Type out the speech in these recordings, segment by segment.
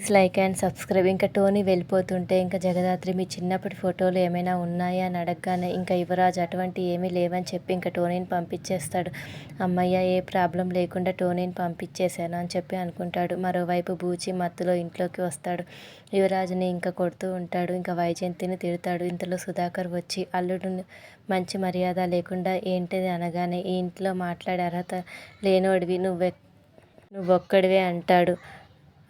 Please like and subscribe. ఇంకా Tony వెళ్ళిపోతుంటే ఇంకా జగదాత్రి మీ చిన్నప్పటి ఫోటోలు ఏమైనా ఉన్నాయా అని అడగగానే ఇంకా యువరాజ్ అటువంటి ఏమీ లేవని చెప్పి ఇంకా టోనీని పంపించేస్తాడు. అమ్మయ్య ఏ ప్రాబ్లం లేకుండా టోనీని పంపించేశాను అని చెప్పి అనుకుంటాడు. మరోవైపు బూచి మత్తులో ఇంట్లోకి వస్తాడు. యువరాజుని ఇంకా కొడుతూ ఉంటాడు. ఇంకా వైజయంతిని తిడతాడు. ఇంతలో సుధాకర్ వచ్చి అల్లుడు మంచి మర్యాద లేకుండా ఏంటిది అనగానే ఈ ఇంట్లో మాట్లాడే అర్హత లేనోడివి నువ్వె నువ్వొక్కడివే అంటాడు.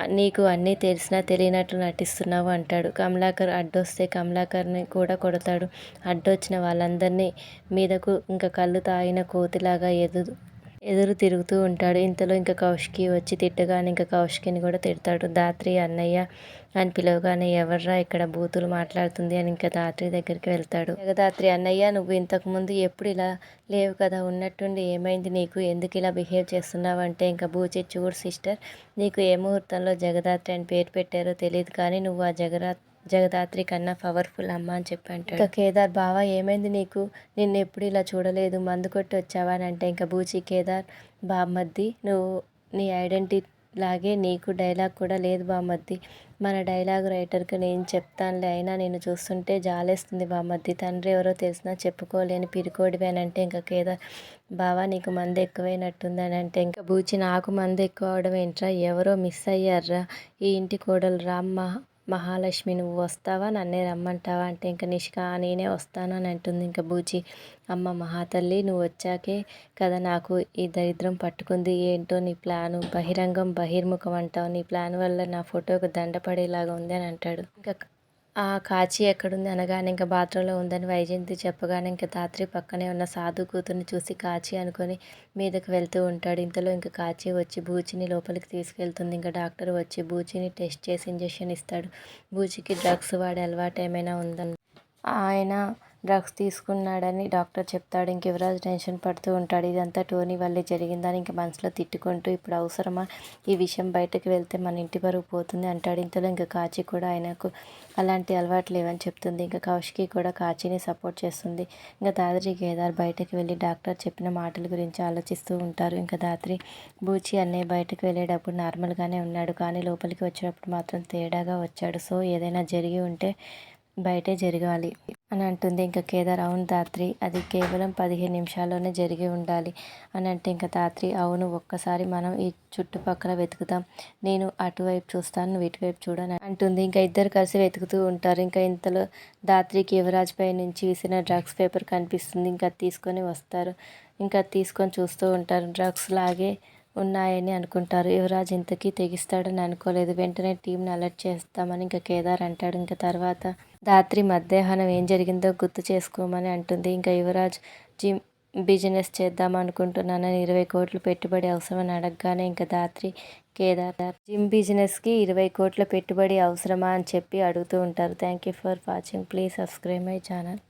నీకు అన్నీ తెలిసినా తెలియనట్లు నటిస్తున్నావు అంటాడు. కమలాకర్ అడ్డొస్తే కమలాకర్ని కూడా కొడతాడు. అడ్డొచ్చిన వాళ్ళందరినీ మీదకు ఇంకా కళ్ళు తాగిన కోతిలాగా ఎదురు ఎదురు తిరుగుతూ ఉంటాడు. ఇంతలో ఇంకా కౌశికి వచ్చి తిట్టగానే ఇంకా కౌశికిని కూడా తిడతాడు. దాత్రి అన్నయ్య అని పిలవగానే ఎవర్రా ఇక్కడ బూతులు మాట్లాడుతుంది అని ఇంకా దాత్రి దగ్గరికి వెళ్తాడు. జగదాత్రి అన్నయ్య నువ్వు ఇంతకుముందు ఎప్పుడు ఇలా లేవు కదా ఉన్నట్టుండి ఏమైంది నీకు? ఎందుకు ఇలా బిహేవ్ చేస్తున్నావు? అంటే ఇంకా బూచి చూడు సిస్టర్ నీకు ఏ ముహూర్తంలో జగదాత్రి అని పేరు పెట్టారో తెలియదు కానీ నువ్వు ఆ జగరా జగదాత్రి కన్నా పవర్ఫుల్ అమ్మ అని చెప్పి అంటాడు. ఇంకా కేదార్ బావా ఏమైంది నీకు? నిన్ను ఎప్పుడు ఇలా చూడలేదు? మందు కొట్టి వచ్చావా? అని అంటే ఇంకా బూచి కేదార్ బామ్మద్ది నువ్వు నీ ఐడెంటిటీ లాగే నీకు డైలాగ్ కూడా లేదు బామ్మద్ది. మన డైలాగ్ రైటర్కి నేను చెప్తానులే అయినా నేను చూస్తుంటే జాలేస్తుంది బామ్మద్ది. తండ్రి ఎవరో తెలిసినా చెప్పుకోలేని పిరికోడివి అని అంటే ఇంకా కేదార్ బావా నీకు మంది ఎక్కువైనట్టుంది అని అంటే ఇంకా బూచి నాకు మంది ఎక్కువ అవడం ఏంట్రా? ఎవరో మిస్ అయ్యారా ఈ ఇంటి కోడలు రామ్మ మహాలక్ష్మి నువ్వు వస్తావా? నన్నే రమ్మంటావా? అంటే ఇంకా నిష్క నేనే వస్తాను అని అంటుంది ఇంకా బూచి. అమ్మ మహాతల్లి నువ్వు వచ్చాకే కదా నాకు ఈ దరిద్రం పట్టుకుంది. ఏంటో నీ ప్లాను? బహిరంగం బహిర్ముఖం అంటావు. నీ ప్లాన్ వల్ల నా ఫోటోకు దండ పడేలాగా ఉంది అని అంటాడు. ఇంకా కాచి ఎక్కడుంది అనగానే ఇంకా బాత్రూంలో ఉందని వైజయంతి చెప్పగానే ఇంకా తాత్రి పక్కనే ఉన్న సాధు కూతుర్ని చూసి కాచి అనుకొని మీదకి వెళ్తూ ఉంటాడు. ఇంతలో ఇంకా కాచి వచ్చి బూచిని లోపలికి తీసుకెళ్తుంది. ఇంకా డాక్టర్ వచ్చి బూచిని టెస్ట్ చేసి ఇంజెక్షన్ ఇస్తాడు. బూచికి డ్రగ్స్ వాడే అలవాటు ఏమైనా ఉందని? ఆయన డ్రగ్స్ తీసుకున్నాడని డాక్టర్ చెప్తాడు. ఇంక యువరాజ్ టెన్షన్ పడుతూ ఉంటాడు. ఇదంతా టోనీ వల్లే జరిగిందని ఇంక మనసులో తిట్టుకుంటూ ఇప్పుడు అవసరమా? ఈ విషయం బయటకు వెళ్తే మన ఇంటి వరకు పోతుంది అంటాడు. ఇంతలో ఇంకా కాచి కూడా ఆయనకు అలాంటి అలవాటు లేవని చెప్తుంది. ఇంకా కౌశికి కూడా కాచిని సపోర్ట్ చేస్తుంది. ఇంకా దాద్రి కేదార్ బయటకు వెళ్ళి డాక్టర్ చెప్పిన మాటల గురించి ఆలోచిస్తూ ఉంటారు. ఇంకా దాత్రి బూచి అన్నయ్య బయటకు వెళ్ళేటప్పుడు నార్మల్గానే ఉన్నాడు. కానీ లోపలికి వచ్చినప్పుడు మాత్రం తేడాగా వచ్చాడు. సో ఏదైనా జరిగి ఉంటే బయటే జరగాలి అని అంటుంది. ఇంకా కేదార్ అవును ధాత్రి అది కేవలం పదిహేను నిమిషాల్లోనే జరిగి ఉండాలి అని అంటే ఇంకా ధాత్రి అవును ఒక్కసారి మనం ఈ చుట్టుపక్కల వెతుకుతాం. నేను అటువైపు చూస్తాను నువ్వు ఇటువైపు చూడని అంటుంది. ఇంకా ఇద్దరు కలిసి వెతుకుతూ ఉంటారు. ఇంకా ఇంతలో ధాత్రికి యువరాజ్ పై నుంచి విసిన డ్రగ్స్ పేపర్ కనిపిస్తుంది. ఇంకా తీసుకొని వస్తారు. ఇంకా తీసుకొని చూస్తూ ఉంటారు. డ్రగ్స్ లాగే ఉన్నాయని అనుకుంటారు. యువరాజ్ ఇంతకీ తెగిస్తాడని అనుకోలేదు. వెంటనే టీంని అలర్ట్ చేస్తామని ఇంకా కేదార్ అంటాడు. ఇంకా తర్వాత రాత్రి మధ్యాహ్నం ఏం జరిగిందో గుర్తు చేసుకోమని అంటుంది. ఇంకా యువరాజ్ జిమ్ బిజినెస్ చేద్దాం అనుకుంటున్నానని ఇరవై కోట్లు పెట్టుబడి అవసరమని అడగగానే ఇంకా దాత్రి కేదార్ జిమ్ బిజినెస్కి ఇరవై కోట్ల పెట్టుబడి అవసరమా? అని చెప్పి అడుగుతూ ఉంటారు. Thank you for watching. Please subscribe my channel.